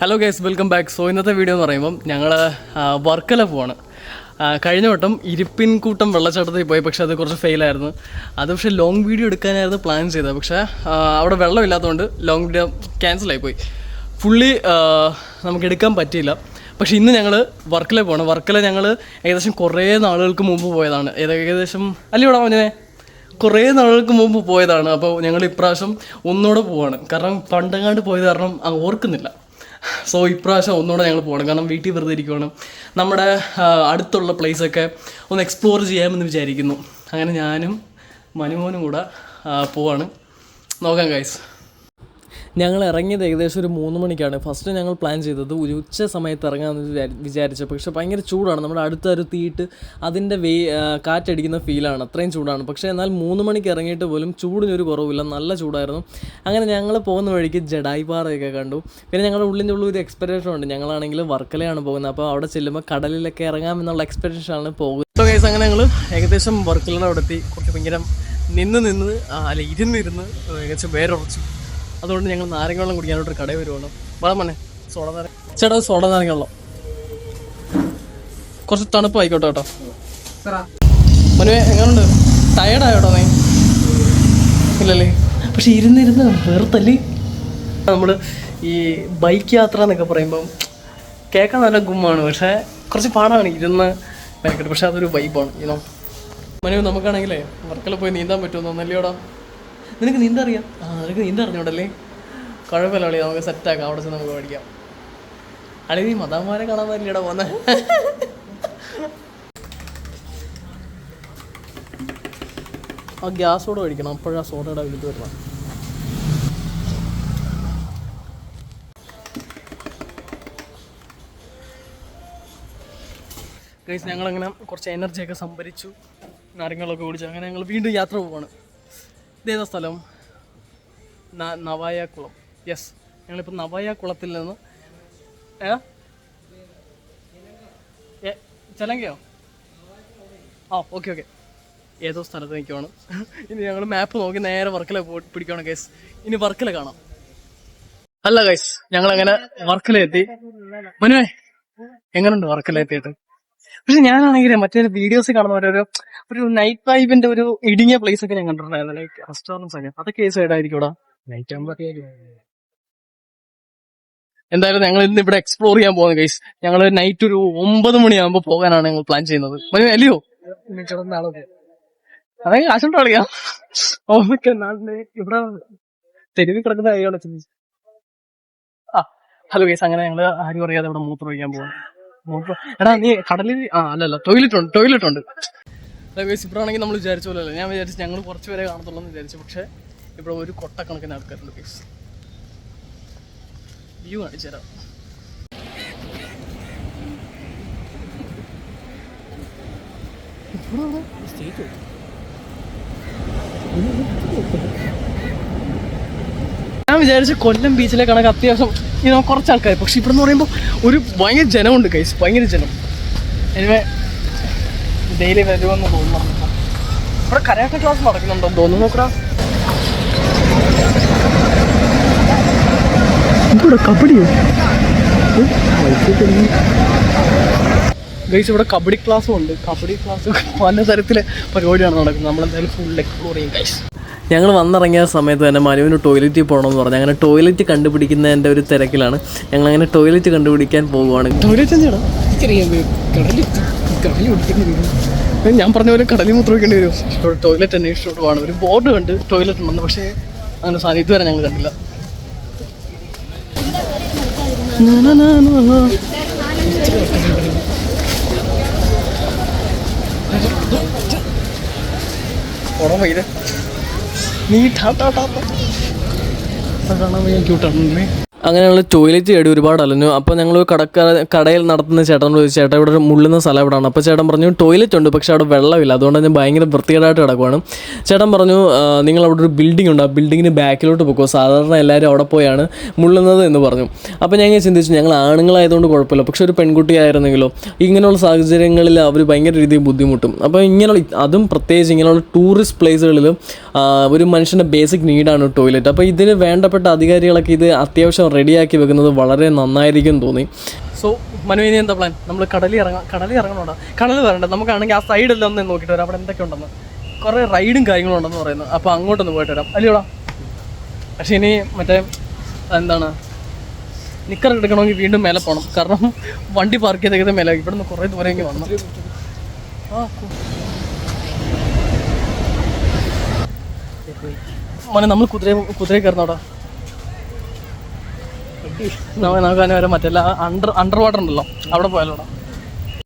Hello guys welcome back so ഇന്നത്തെ video എന്ന് പറയുമ്പം ഞങ്ങൾ വർക്കല പോവാണ്. കഴിഞ്ഞ വട്ടം ഇരിപ്പിൻകൂട്ടം വെള്ളച്ചാട്ടത്തിൽ പോയി പക്ഷെ അത് കുറച്ച് ഫെയിലായിരുന്നു അത് പക്ഷേ ലോങ് വീഡിയോ എടുക്കാനായിരുന്നു പ്ലാൻ ചെയ്തത്. പക്ഷേ അവിടെ വെള്ളമില്ലാത്തതുകൊണ്ട് ലോങ് വീഡിയോ ക്യാൻസലായി പോയി. ഫുള്ളി നമുക്ക് എടുക്കാൻ പറ്റിയില്ല. പക്ഷേ ഇന്ന് ഞങ്ങൾ വർക്കല പോകണം വർക്കല ഞങ്ങൾ ഏകദേശം കുറേ നാളുകൾക്ക് മുമ്പ് പോയതാണ്. ഏകദേശം ഏകദേശം അല്ലയോടാ പറഞ്ഞേ കുറേ നാളുകൾക്ക് മുമ്പ് പോയതാണ്. അപ്പോൾ ഞങ്ങൾ ഇപ്രാവശ്യം ഒന്നുകൂടെ പോവാണ്. കാരണം പണ്ടങ്ങാണ്ട് പോയത് കാരണം ഓർക്കുന്നില്ല. സോ ഇപ്രാവശ്യം ഒന്നുകൂടെ ഞങ്ങൾ പോകണം. കാരണം വീട്ടിൽ വെറുതെ ഇരിക്കുവാണ്. നമ്മുടെ അടുത്തുള്ള പ്ലേസൊക്കെ ഒന്ന് എക്സ്പ്ലോർ ചെയ്യാമെന്ന് വിചാരിക്കുന്നു. അങ്ങനെ ഞാനും മനുമോനും കൂടെ പോവാണ്. നോക്കാം ഗൈസ് ഞങ്ങൾ ഇറങ്ങിയത് ഏകദേശം ഒരു മൂന്ന് മണിക്കാണ്. ഫസ്റ്റ് ഞങ്ങൾ പ്ലാൻ ചെയ്തത് ഒരു ഉച്ച സമയത്ത് ഇറങ്ങാമെന്ന് വിചാരി- വിചാരിച്ചു പക്ഷേ ഭയങ്കര ചൂടാണ്. നമ്മുടെ അടുത്ത ഒരു തീയിട്ട് അതിന്റെ വേ കാറ്റടിക്കുന്ന ഫീലാണ് അത്രയും ചൂടാണ്. പക്ഷേ എന്നാൽ മൂന്ന് മണിക്ക് ഇറങ്ങിയിട്ട് പോലും ചൂടിനൊരു കുറവില്ല നല്ല ചൂടായിരുന്നു. അങ്ങനെ ഞങ്ങൾ പോകുന്ന വഴിക്ക് ജഡായി പാറയൊക്കെ കണ്ടു. പിന്നെ ഞങ്ങളുടെ ഉള്ളിന്റെ ഉള്ളിൽ ഒരു എക്സ്പെക്ടേഷൻ ഉണ്ട്. ഞങ്ങളാണെങ്കിൽ വർക്കലയാണ് പോകുന്നത്. അപ്പോൾ അവിടെ ചെല്ലുമ്പോൾ കടലിലൊക്കെ ഇറങ്ങാമെന്നുള്ള എക്സ്പെക്ടേഷനാണ് പോകുന്നത്. ഗൈസ് അങ്ങനെ ഞങ്ങൾ ഏകദേശം വർക്കലിന്റെ അവിടെ എത്തി കുറച്ച് ഭയങ്കര നിന്ന് നിന്ന് അല്ല ഇരുന്നിരുന്ന് ഏകദേശം വേരുറച്ചു അതുകൊണ്ട് ഞങ്ങൾ നാരങ്ങ വെള്ളം കുടിക്കാനായിട്ട് കടയിൽ വരുവാണ്. വളം മണ്ണേ സോഡ നാരങ്ങ. ചേട്ടാ സോഡ നാരങ്ങ വെള്ളം. കുറച്ച് തണുപ്പ് ആയിക്കോട്ടെ കേട്ടോ. മനുവേ എങ്ങനെയുണ്ട് ടയർഡായോട്ടോ നീ? ഇല്ലല്ലേ? പക്ഷെ ഇരുന്നിരുന്ന് വേർത്തല്ലേ നമ്മൾ ഈ ബൈക്ക് യാത്ര എന്നൊക്കെ പറയുമ്പം കേൾക്കാൻ നല്ല ഗുമ്മാണ്. പക്ഷേ കുറച്ച് പാടാണ് ഇരുന്ന് ഭയങ്കര പക്ഷെ അതൊരു വൈബാണ് ഇനോ മനു നമുക്കാണെങ്കിലേ വർക്കല പോയി നീന്താൻ പറ്റുമെന്ന് നല്ലയോടാ നിനക്ക് നീന്താ അറിയാം. ആ നിനക്ക് നീന്താ അറിഞ്ഞോടല്ലേ? കുഴപ്പമില്ല അളി നമുക്ക് സെറ്റാക്കാം അവിടെ ചെന്ന് നമുക്ക് പഠിക്കാം. അളി നീ മതാമാരെ കാണാൻ പറ്റില്ലടാ പോന്നെ. ആ ഗ്യാസ് കൂടെ മേടിക്കണം അപ്പോഴാ സോഡയുടെ വിളിച്ച് വരണം ഗൈസ് ഞങ്ങളങ്ങനെ കുറച്ച് എനർജിയൊക്കെ സംഭരിച്ചു. നാരങ്ങളൊക്കെ കുടിച്ചു. അങ്ങനെ ഞങ്ങൾ വീണ്ടും യാത്ര പോവാണ്. ഇതേതാ സ്ഥലം നവായ യെസ് ഞങ്ങളിപ്പോൾ നവായ കുളത്തിൽ നിന്ന് ഏ? ചെലങ്കയോ? ആ ഓക്കെ ഓക്കെ ഏതോ സ്ഥലത്ത് നിൽക്കുവാണ്. ഇനി ഞങ്ങൾ മാപ്പ് നോക്കി നേരെ വർക്കല പോയി പിടിക്കുവാണ് ഗൈസ് ഇനി വർക്കല കാണാം. അല്ല ഗൈസ് ഞങ്ങളങ്ങനെ വർക്കല എത്തി മനുവേ എങ്ങനെയുണ്ട് വർക്കല എത്തിയിട്ട്? പക്ഷെ ഞാനാണെങ്കിൽ മറ്റേ വീഡിയോസ് കാണുന്ന ഒരു ഒരു നൈറ്റ് വൈബിന്റെ ഒരു ഇടുങ്ങിയ പ്ലേസ് ഒക്കെ ഞാൻ കണ്ടിട്ടുണ്ടായിരുന്നു. ലൈക് റെസ്റ്റോറൻസ് ഒക്കെ. അതൊക്കെ ഏത് സൈഡായിരിക്കും ഇവിടെ നൈറ്റ് ആകുമ്പോൾ എന്തായാലും ഞങ്ങൾ ഇന്ന് ഇവിടെ എക്സ്പ്ലോർ ചെയ്യാൻ പോകുന്നത് ഗൈസ് ഞങ്ങൾ നൈറ്റ് ഒരു ഒമ്പത് മണിയാകുമ്പോൾ പോകാനാണ് ഞങ്ങൾ പ്ലാൻ ചെയ്യുന്നത്. മനു അല്ലയോ? അതെ കാശുണ്ടോ ഓക്കെ ഇവിടെ തെരുവിൽ കിടക്കുന്ന ചിന്തിച്ചു ആ ഹലോ ഗൈസ് അങ്ങനെ ഞങ്ങൾ ആരും അറിയാതെ ഇവിടെ മൂത്രം ഒഴിക്കാൻ പോകാം എടാ നീ കടലിൽ ആ അല്ലല്ല ടോയ്ലറ്റ് ഉണ്ട് ടോയ്ലറ്റ് ഉണ്ട്. ഇപ്പോഴാണെങ്കിൽ നമ്മൾ വിചാരിച്ച പോലെ അല്ല ഞാൻ വിചാരിച്ചു ഞങ്ങൾ കുറച്ച് പേരെ കാണത്തുള്ളൂ എന്ന് വിചാരിച്ചു. പക്ഷേ ഇവിടെ ഒരു കൊട്ടക്കണക്കിന് ആൾക്കാരുണ്ട് ഗൈസ് വ്യൂ കാണിച്ചു തരാം. ഞാൻ വിചാരിച്ച കൊല്ലം ബീച്ചിലെ കണക്ക് അത്യാവശ്യം ഇങ്ങനെ കുറച്ച് ആൾക്കാർ പക്ഷെ ഇവിടെ എന്ന് പറയുമ്പോൾ ഒരു ഭയങ്കര ജനമുണ്ട് കൈസ് ഭയങ്കര ജനം. എനിവേ ഡെയിലി വരുമെന്ന് തോന്നുന്നു ഇവിടെ കരാട്ട ക്ലാസ് നടക്കുന്നുണ്ടോ തോന്നുന്നു നോക്കടാ. ഇവിടെ കബഡിയോ? ഗൈസ് ഇവിടെ കബഡി ക്ലാസ്സും ഉണ്ട്. കബഡി ക്ലാസ് പല തരത്തിലെ പരിപാടിയാണ് നടക്കുന്നത്. നമ്മളെന്തായാലും ഫുൾ എക്സ്പ്ലോർ ചെയ്യും ഗൈസ് ഞങ്ങൾ വന്നിറങ്ങിയ സമയത്ത് തന്നെ മനുവിന് ടോയ്ലറ്റിൽ പോകണമെന്ന് പറഞ്ഞു. അങ്ങനെ ടോയ്ലറ്റ് കണ്ടുപിടിക്കുന്നതിന്റെ ഒരു തിരക്കിലാണ്. ഞങ്ങൾ അങ്ങനെ ടോയ്ലറ്റ് കണ്ടുപിടിക്കാൻ എന്താണ് ഞാൻ പറഞ്ഞ പോലെ കടലിൽ മൂത്രം വയ്ക്കേണ്ടി വരും. ടോയ്ലറ്റ് അന്വേഷിച്ചോട്ട് പോകണം ഒരു ബോർഡ് കണ്ട് ടോയ്ലറ്റ് ഉണ്ടെന്ന് പക്ഷേ അങ്ങനെ സാധനം വരെ ഞങ്ങൾ കണ്ടില്ല. നാ, നാ, നാ, നാ, നാ. ഓടാൻ വയ്യ നീ ടാ ടാ ടാ ടാ. അത് കാണാൻ വയ്യ ക്യൂട്ടാണ് അങ്ങനെയുള്ള ടോയ്ലറ്റ് ചേടി ഒരുപാട് അലഞ്ഞു. അപ്പോൾ ഞങ്ങൾ കടക്ക കടയിൽ നടത്തുന്ന ചേട്ടനോട് ചോദിച്ചു ചേട്ടാ ഇവിടെ മുള്ളുന്ന സ്ഥലം എവിടെയാണ് അപ്പോൾ ചേട്ടൻ പറഞ്ഞു ടോയ്ലറ്റ് ഉണ്ട് പക്ഷേ അവിടെ വെള്ളമില്ല. അതുകൊണ്ട് ഞാൻ ഭയങ്കര വൃത്തികേടായിട്ട് കിടക്കുവാണ്. ചേട്ടൻ പറഞ്ഞു നിങ്ങൾ അവിടെ ഒരു ബിൽഡിംഗ് ഉണ്ട്. ആ ബിൽഡിങ്ങിന് ബാക്കിലോട്ട് പോകുമോ സാധാരണ എല്ലാവരും അവിടെ പോയാണ് മുള്ളുന്നത് എന്ന് പറഞ്ഞു. അപ്പോൾ ഞങ്ങൾ ചിന്തിച്ചു ഞങ്ങൾ ആണുങ്ങളായതുകൊണ്ട് കുഴപ്പമില്ല. പക്ഷെ ഒരു പെൺകുട്ടിയായിരുന്നെങ്കിലോ? ഇങ്ങനെയുള്ള സാഹചര്യങ്ങളിൽ അവർ ഭയങ്കര രീതിയിൽ ബുദ്ധിമുട്ടും. അപ്പോൾ ഇങ്ങനെയുള്ള അതും പ്രത്യേകിച്ച് ഇങ്ങനെയുള്ള ടൂറിസ്റ്റ് പ്ലേസുകളിൽ ഒരു മനുഷ്യന്റെ ബേസിക് നീഡാണ് ടോയ്ലറ്റ് അപ്പോൾ ഇതിന് വേണ്ടപ്പെട്ട അധികാരികളൊക്കെ ഇത് അത്യാവശ്യം റെഡിയാക്കി വെക്കുന്നത് വളരെ നന്നായിരിക്കും തോന്നി. സോ മനുവിനി എന്താ പ്ലാൻ നമ്മൾ കടലിൽ ഇറങ്ങാം കടലിൽ ഇറങ്ങണോടാ? കടൽ വരണ്ട. നമുക്കാണെങ്കിൽ ആ സൈഡെല്ലാം ഒന്ന് നോക്കിയിട്ട് വരാം. അവിടെ എന്തൊക്കെ ഉണ്ടെന്ന്. കുറേ റൈഡും കാര്യങ്ങളും ഉണ്ടെന്ന് പറയുന്നു. അപ്പോൾ അങ്ങോട്ടൊന്ന് പോയിട്ട് വരാം. അല്ലയോടാ പക്ഷേ ഇനി മറ്റേ എന്താണ്? നിക്കർ എടുക്കണമെങ്കിൽ വീണ്ടും മേലെ പോകണം കാരണം വണ്ടി പാർക്ക് ചെയ്തേക്കുന്ന മേലെ ഇവിടെ നിന്ന് കുറേ ദൂരം ഇങ്ങനെ വന്നു. മോനെ നമ്മൾ കുതിര കുതിരയെ കയറുന്നോടാ. നമുക്ക് തന്നെ വരെ മറ്റെല്ലാ അണ്ടർ അണ്ടർ വാട്ടർ ഉണ്ടല്ലോ. അവിടെ പോയാലോടാ.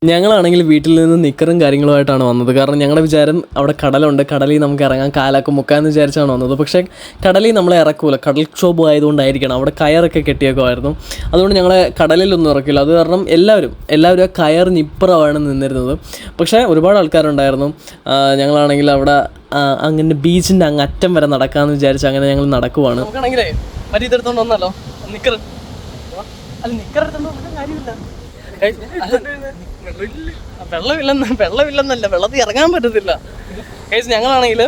ഞങ്ങളാണെങ്കിൽ വീട്ടിൽ നിന്ന് നിക്കറും കാര്യങ്ങളുമായിട്ടാണ് വന്നത്. കാരണം ഞങ്ങളുടെ വിചാരം അവിടെ കടലുണ്ട്. കടലിൽ നമുക്ക് ഇറങ്ങാം കാലൊക്കെ മുക്കാന്ന് വിചാരിച്ചാണ് വന്നത്. പക്ഷേ കടലിൽ നമ്മളെ ഇറക്കൂല. കടൽക്ഷോഭം ആയതുകൊണ്ടായിരിക്കണം. അവിടെ കയറൊക്കെ കെട്ടിയൊക്കെ ആയിരുന്നു. അതുകൊണ്ട് ഞങ്ങളെ കടലിലൊന്നും ഇറക്കില്ല. അത് കാരണം എല്ലാവരും എല്ലാവരും ആ കയർ നിപ്പുറമാണ് നിന്നിരുന്നത്. പക്ഷേ ഒരുപാട് ആൾക്കാരുണ്ടായിരുന്നു. ഞങ്ങളാണെങ്കിൽ അവിടെ അങ്ങനെ ബീച്ചിന്റെ അങ്ങ് അറ്റം വരെ നടക്കാമെന്ന് വിചാരിച്ച് അങ്ങനെ ഞങ്ങൾ നടക്കുവാണ്. മറ്റേ ഇതെടുത്തോണ്ട് വന്നല്ലോ അല്ല കാര്യമില്ല. വെള്ളമില്ലെന്ന് വെള്ളമില്ലെന്നല്ല വെള്ളത്തിൽ ഇറങ്ങാൻ പറ്റത്തില്ല. കേസ് ഞങ്ങളാണെങ്കിൽ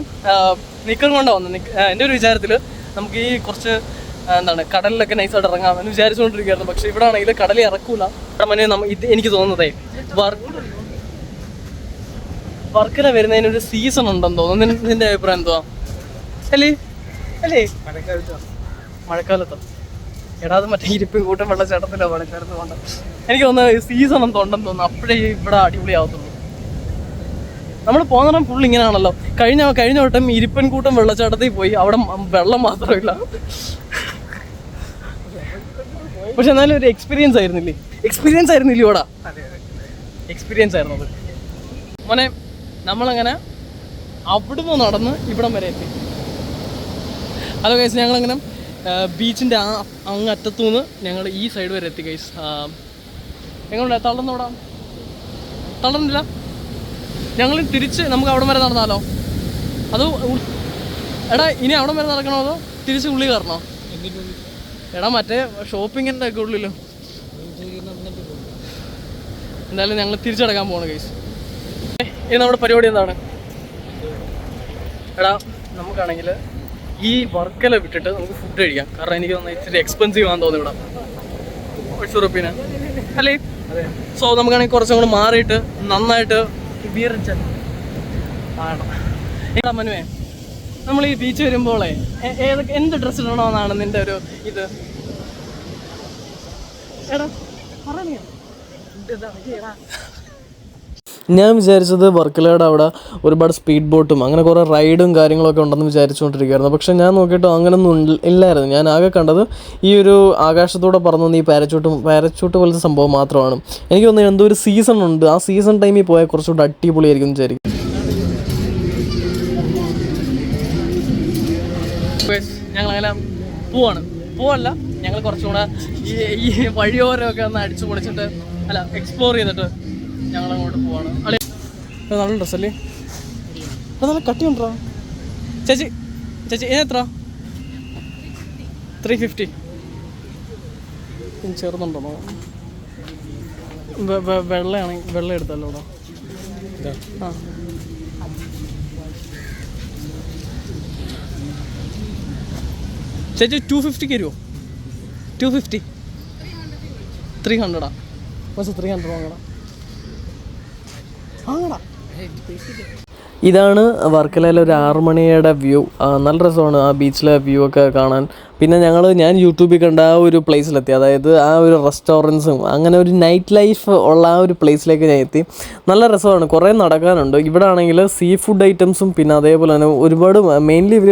നിക്കർ കൊണ്ടാണ് വന്നത് എന്റെ ഒരു വിചാരത്തിൽ നമുക്ക് ഈ കുറച്ച് എന്താണ് കടലിലൊക്കെ നൈസായിട്ട് ഇറങ്ങാം എന്ന് വിചാരിച്ചുകൊണ്ടിരിക്കുകയായിരുന്നു. പക്ഷെ ഇവിടെ ആണെങ്കിൽ കടലിൽ ഇറക്കൂല. മനെ ഇത് എനിക്ക് തോന്നുന്നതേ വർക്ക് വർക്കില വരുന്നതിന് ഒരു സീസൺ ഉണ്ടെന്ന് തോന്നുന്നു. നിന്റെ അഭിപ്രായം എന്തുവാ? അല്ലേ? അല്ലേ? മഴക്കാലത്തോ? എടാ അത് മറ്റേ ഇരിപ്പ് കൂട്ടം വെള്ളച്ചാട്ടത്തിലോ മഴക്കാലത്ത് കൊണ്ട് എനിക്ക് തോന്നുന്നത് സീസൺ എന്തോ ഉണ്ടെന്ന് തോന്നുന്നു. അപ്പോഴേ ഇവിടെ അടിപൊളിയാവത്തുള്ളൂ. നമ്മൾ പോകുന്ന ഫുൾ ഇങ്ങനെയാണല്ലോ കഴിഞ്ഞ കഴിഞ്ഞ വട്ടം ഇരിപ്പൻ കൂട്ടം വെള്ളച്ചാട്ടത്തിൽ പോയി. അവിടെ വെള്ളം മാത്രമില്ല. പക്ഷെ എന്നാലും ഒരു എക്സ്പീരിയൻസ് ആയിരുന്നില്ലേ? എക്സ്പീരിയൻസ് ആയിരുന്നില്ലേ ഇവിടെ? എക്സ്പീരിയൻസ് ആയിരുന്നു അത്. മോനെ നമ്മളങ്ങനെ അവിടുന്ന് നടന്ന് ഇവിടം വരെ എത്തി. ഹലോ കേസ് ഞങ്ങളങ്ങനെ ബീച്ചിന്റെ ആ അങ്ങ് അറ്റത്തുനിന്ന് ഞങ്ങൾ ഈ സൈഡ് വരെ എത്തി ഗൈസ് എങ്ങനെ തളർന്നോടാ തളർന്നില്ല? ഞങ്ങൾ തിരിച്ച് നമുക്ക് അവിടം വരെ നടന്നാലോ? അത് എടാ ഇനി അവിടം വരെ നടക്കണോ അതോ തിരിച്ച് ഉള്ളി കയറണോ? എടാ മറ്റേ ഷോപ്പിങ്ങിന്റെ ഒക്കെ ഉള്ളിലോ. എന്തായാലും ഞങ്ങൾ തിരിച്ചടക്കാൻ പോകണം ഗൈസ് ഇനി നമ്മുടെ പരിപാടി എന്താണ്? എടാ നമുക്കാണെങ്കിൽ ഈ വർക്കല വിട്ടിട്ട് നമുക്ക് ഫുഡ് കഴിക്കാം. കാരണം എനിക്ക് തോന്നുന്നത് ഇച്ചിരി എക്സ്പെൻസീവ് ആണെന്ന് തോന്നുന്നു ഇവിടെ. ഒരു റുപ്പീന് അല്ലേ സോ നമുക്കാണെങ്കിൽ കുറച്ചും കൂടെ മാറിയിട്ട് നന്നായിട്ട് ബീറിച്ച എടാ മനുവേ നമ്മൾ ഈ ബീച്ച് വരുമ്പോളേ ഏതൊക്കെ എന്ത് ഡ്രസ്സ് ഇടണമെന്നാണ് നിന്റെ ഒരു ഇത്? എടാ പറ നീ. ഇതാ, എടാ. ഞാൻ വിചാരിച്ചത് വർക്കലയുടെ അവിടെ ഒരുപാട് സ്പീഡ് ബോട്ടും അങ്ങനെ കുറേ റൈഡും കാര്യങ്ങളൊക്കെ ഉണ്ടെന്ന് വിചാരിച്ചുകൊണ്ടിരിക്കുകയായിരുന്നു. പക്ഷേ ഞാൻ നോക്കിയിട്ട് അങ്ങനൊന്നും ഇല്ല- ഇല്ലായിരുന്നു. ഞാൻ ആകെ കണ്ടത് ഈ ഒരു ആകാശത്തൂടെ പറന്നു ഈ പാരച്ചൂട്ടും പാരച്ചൂട്ട് പോലത്തെ സംഭവം മാത്രമാണ്. എനിക്ക് തോന്നുന്നു എന്തോ ഒരു സീസൺ ഉണ്ട്. ആ സീസൺ ടൈമിൽ പോയാൽ കുറച്ചുകൂടെ അടിപൊളിയായിരിക്കും വിചാരിക്കും ഞങ്ങളെല്ലാം പോവാണ്. പോവല്ല. ഞങ്ങൾ കുറച്ചുകൂടെ ഈ വഴിയോരമൊക്കെ ഒന്ന് അടിച്ചു പൊളിച്ചിട്ട് അല്ല എക്സ്പ്ലോർ ചെയ്തിട്ട് ഞങ്ങൾ അങ്ങോട്ട് പോവാണ് നല്ല ഡ്രസ്സല്ലേ ഇത് നല്ല കട്ടി ഉണ്ടോ? ചേച്ചി ചേച്ചി ഇതിന് എത്ര? ത്രീ ഫിഫ്റ്റി ചേർന്നുണ്ടോ? വെള്ളയാണ് വെള്ള എടുത്തല്ലോ ഇവിടെ ആ. ചേച്ചി ടു ഫിഫ്റ്റിക്ക് തരുമോ ടു ഫിഫ്റ്റി ത്രീ ഹൺഡ്രഡാ ബസ് ത്രീ ഹൺഡ്രഡ് വാങ്ങടാ ഇതാണ് വർക്കലയിലെ ഒരു ആറുമണിയുടെ വ്യൂ. നല്ല രസമാണ് ആ ബീച്ചിലെ വ്യൂ ഒക്കെ കാണാൻ. പിന്നെ ഞങ്ങൾ ഞാൻ യൂട്യൂബിൽ കണ്ട ആ ഒരു പ്ലേസിലെത്തി അതായത് ആ ഒരു റെസ്റ്റോറൻസും അങ്ങനെ ഒരു നൈറ്റ് ലൈഫ് ഉള്ള ആ ഒരു പ്ലേസിലേക്ക് ഞാൻ എത്തി. നല്ല രസമാണ്. കുറേ നടക്കാനുണ്ട്. ഇവിടെ ആണെങ്കിൽ സീ ഫുഡ് ഐറ്റംസും പിന്നെ അതേപോലെ തന്നെ ഒരുപാട് മെയിൻലി ഇവർ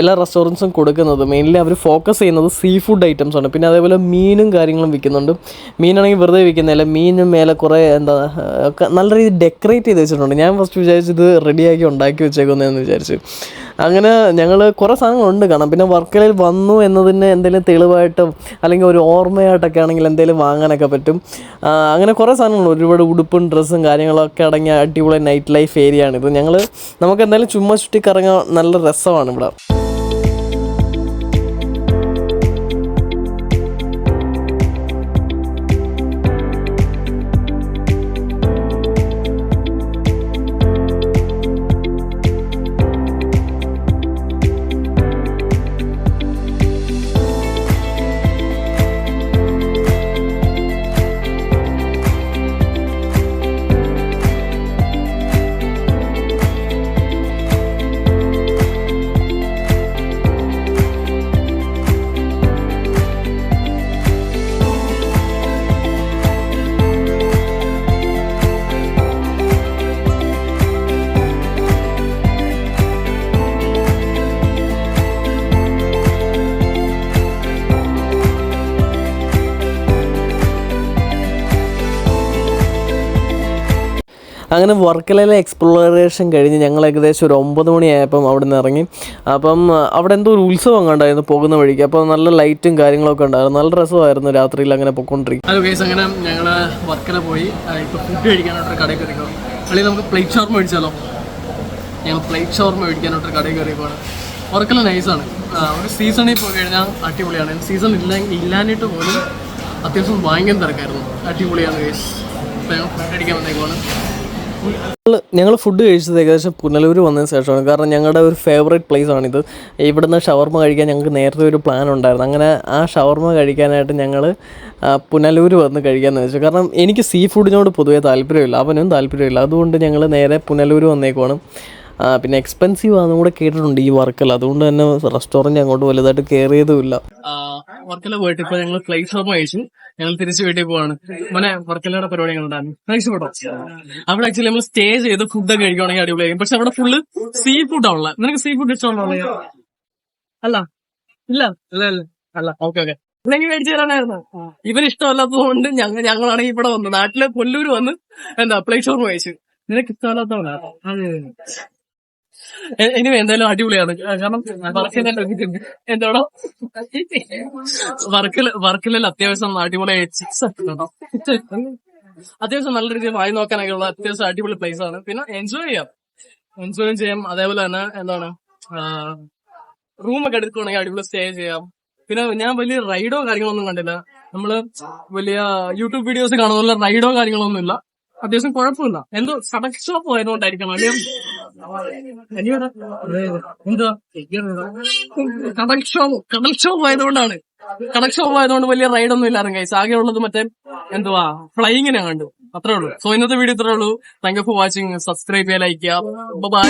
എല്ലാ റെസ്റ്റോറൻസും കൊടുക്കുന്നത്. മെയിൻലി അവർ ഫോക്കസ് ചെയ്യുന്നത് സീ ഫുഡ് ഐറ്റംസ് ആണ്. പിന്നെ അതേപോലെ മീനും കാര്യങ്ങളും വിൽക്കുന്നുണ്ട്. മീനാണെങ്കിൽ വെറുതെ വിൽക്കുന്നില്ല മീനും മേലെ കുറേ എന്താ നല്ല രീതിയിൽ ഡെക്കറേറ്റ് ചെയ്ത് വെച്ചിട്ടുണ്ട്. ഞാൻ ഫസ്റ്റ് വിചാരിച്ചത് റെഡിയാക്കി ഉണ്ടാക്കി വെച്ചേക്കുന്നതെന്ന് വിചാരിച്ചു. അങ്ങനെ ഞങ്ങൾ കുറേ സാധനങ്ങളുണ്ട് കാണാം. പിന്നെ വർക്കലയിൽ വന്നു എന്നതിന് എന്തെങ്കിലും തെളിവായിട്ടും അല്ലെങ്കിൽ ഒരു ഓർമ്മയായിട്ടൊക്കെ ആണെങ്കിൽ എന്തെങ്കിലും വാങ്ങാനൊക്കെ പറ്റും. അങ്ങനെ കുറേ സാധനങ്ങളുണ്ട്. ഒരുപാട് ഉടുപ്പും ഡ്രസ്സും കാര്യങ്ങളൊക്കെ അടങ്ങിയ അടിപൊളി നൈറ്റ് ലൈഫ് ഏരിയ ആണ് ഇത്. ഞങ്ങൾ നമുക്ക് എന്തായാലും ചുമ്മാ ചുറ്റി കറങ്ങാൻ നല്ല രസമാണ് ഇവിടെ. അങ്ങനെ വർക്കലയിലെ എക്സ്പ്ലോറേഷൻ കഴിഞ്ഞ് ഞങ്ങൾ ഏകദേശം ഒരു ഒമ്പത് മണിയായപ്പം അവിടെ നിന്ന് ഇറങ്ങി. അപ്പം അവിടെ എന്തോ ഒരു ഉത്സവം കണ്ടായിരുന്നു പോകുന്ന വഴിക്ക്. അപ്പോൾ നല്ല ലൈറ്റും കാര്യങ്ങളൊക്കെ ഉണ്ടായിരുന്നു. നല്ല രസമായിരുന്നു രാത്രിയിൽ അങ്ങനെ പൊയ്ക്കൊണ്ടിരിക്കും ഹലോ ഗൈസ് അങ്ങനെ ഞങ്ങൾ വർക്കല പോയി. ഇപ്പോൾ ഫുഡ് കഴിക്കാനായിട്ട് കടയിൽ കയറിക്കോ. അല്ലെങ്കിൽ നമുക്ക് പ്ലേറ്റ് ഷവർമ മേടിച്ചാലോ? ഞങ്ങൾ പ്ലേറ്റ് ഷവർമ മേടിക്കാനായിട്ട് കടയിൽ കയറിയപ്പോൾ വർക്കല നൈസാണ് ഒരു സീസണിൽ പോയി കഴിഞ്ഞാൽ അടിപൊളിയാണ്. സീസൺ ഇല്ല ഇല്ലാഞ്ഞിട്ട് പോലും അത്യാവശ്യം ഭയങ്കര തിരക്കായിരുന്നു. അടിപൊളിയാണ് കേസ് അപ്പോൾ ഞങ്ങൾ ഫുഡ് അടിക്കാൻ വന്നേക്കുവാണ്. ഞങ്ങൾ ഫുഡ് കഴിച്ചത് ഏകദേശം പുനലൂർ വന്നതിന് ശേഷമാണ്. കാരണം ഞങ്ങളുടെ ഒരു ഫേവറേറ്റ് പ്ലേസ് ആണിത്. ഇവിടുന്ന് ഷവർമ കഴിക്കാൻ ഞങ്ങൾക്ക് നേരത്തെ ഒരു പ്ലാൻ ഉണ്ടായിരുന്നു. അങ്ങനെ ആ ഷവർമ കഴിക്കാനായിട്ട് ഞങ്ങൾ പുനലൂർ വന്ന് കഴിക്കാമെന്ന് വെച്ചു. കാരണം എനിക്ക് സീ ഫുഡിനോട് പൊതുവേ താല്പര്യമില്ല. അവനും താല്പര്യമില്ല. അതുകൊണ്ട് ഞങ്ങൾ നേരെ പുനലൂർ വന്നേക്കുവാണ്. പിന്നെ എക്സ്പെൻസീവ് ആണെന്നും കൂടെ കേട്ടിട്ടുണ്ട് ഈ വർക്കല. അതുകൊണ്ട് തന്നെ റെസ്റ്റോറന്റ് അങ്ങോട്ട് വലുതായിട്ട് കയറിയതുമില്ല വർക്കല പോയിട്ട് ഇപ്പൊ ഞങ്ങൾ ഷവർമ കഴിച്ചു. ഞങ്ങൾ തിരിച്ചു വീട്ടിൽ പോവാണ്. മോനെ വർക്കലയുടെ പരിപാടി ഉണ്ടായിരുന്നു. അവിടെ ആക്ച്വലി നമ്മൾ സ്റ്റേ ചെയ്ത് ഫുഡൊക്കെ കഴിക്കുകയാണെങ്കിൽ അടിപൊളിയായിരിക്കും. പക്ഷെ അവിടെ ഫുള്ള് സീ ഫുഡ് ആണല്ലോ നിനക്ക് സീ ഫുഡ് ഇഷ്ടമുള്ള അല്ല. ഇല്ല. ഇല്ല ഇല്ല അല്ല. ഓക്കെ ഓക്കെ ഇല്ലെങ്കിൽ ഇവന് ഇഷ്ടമല്ലാത്തതുകൊണ്ട് ഞങ്ങൾ ഞങ്ങളാണെങ്കിൽ ഇവിടെ വന്നു നാട്ടിലെ കൊല്ലൂര് വന്ന് എന്താ പ്ലേറ്റ് ഷോർമ കഴിച്ചു. നിനക്ക് ഇഷ്ടമല്ലാത്തതുകൊണ്ടാണ് ഇനി എന്തായാലും അടിപൊളിയാണ്. കാരണം വർക്കിലെ എന്താണോ? വർക്കിൽ വർക്കിലെല്ലാം അത്യാവശ്യം അടിപൊളിയായി ചിപ്സ് അത്യാവശ്യം നല്ല രീതിയിൽ വായി നോക്കാനൊക്കെ ഉള്ള അത്യാവശ്യം അടിപൊളി പ്ലേസ് ആണ്. പിന്നെ എൻജോയ് ചെയ്യാം. എൻജോയ് ചെയ്യാം. അതേപോലെ തന്നെ എന്താണ് റൂമൊക്കെ എടുക്കുകയാണെങ്കിൽ അടിപൊളി സ്റ്റേ ചെയ്യാം. പിന്നെ ഞാൻ വലിയ റൈഡോ കാര്യങ്ങളൊന്നും കണ്ടില്ല. നമ്മൾ വലിയ യൂട്യൂബ് വീഡിയോസ് കാണുന്ന റൈഡോ കാര്യങ്ങളൊന്നും ഇല്ല അത്യാവശ്യം കുഴപ്പമില്ല. എന്തോ സടക് ഷോപ്പ് ആയതുകൊണ്ടായിരിക്കണം അല്ലെങ്കിൽ എന്താ കടൽ ഷോപ്പ് കടൽ ഷോപ്പ് ആയതുകൊണ്ടാണ്. കടൽ ഷോപ്പ് ആയതുകൊണ്ട് വലിയ റൈഡൊന്നും ഇല്ലായിരുന്നു കൈസ് ആകെ ഉള്ളത് മറ്റേ എന്തുവാ? ഫ്ലൈങ്ങിനെ കണ്ടു. അത്രേ ഉള്ളൂ. സോ ഇന്നത്തെ വീഡിയോ ഇത്രേ ഉള്ളൂ. Thank you for watching subscribe ചെയ്യാൻ ലൈക്ക് ചെയ്യാം ബൈ